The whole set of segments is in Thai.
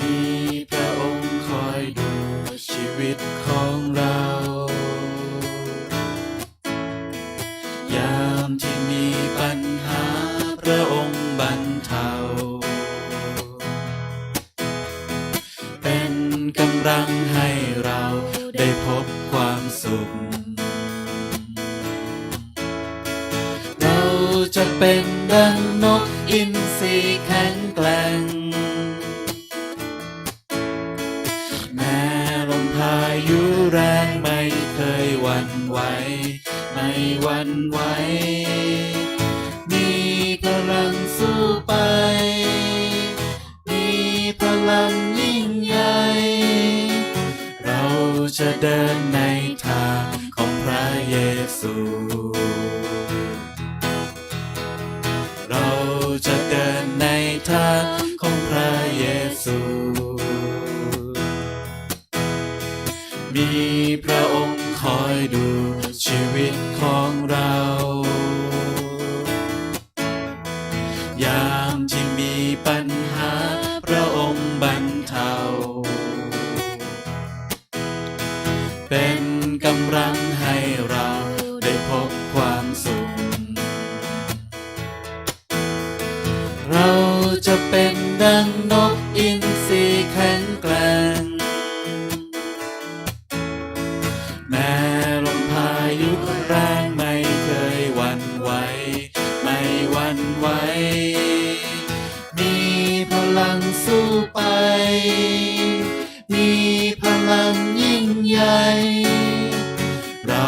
มีพระองค์คอยดูชีวิตของเรา ยามที่มีปัญหาพระองค์บรรเทา เป็นกำลังให้เราได้พบความสุข จะเป็นดังนกอินทรีแข็งแกร่ง แม้ลมพายุแรงไม่เคยหวั่นไหว ไม่หวั่นไหว มีพลังสู้ไป มีพลังยิ่งใหญ่ เราจะเดินในทางของพระเยซู จะเดินในทางของพระเยซู มีพระองค์คอยดูชีวิตของเรา ยามที่มีปัญหาพระองค์บรรเทา เป็นกำลังให้เราได้พบความสุข จะเป็นดังนกอินทรีแข็งแกร่งแม้ลมพายุแรงไม่เคยหวั่นไหว ไม่หวั่นไหว มีพลังสู้ไป มีพลังยิ่งใหญ่ เรา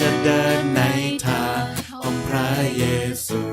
จะเดินในทางของพระเยซู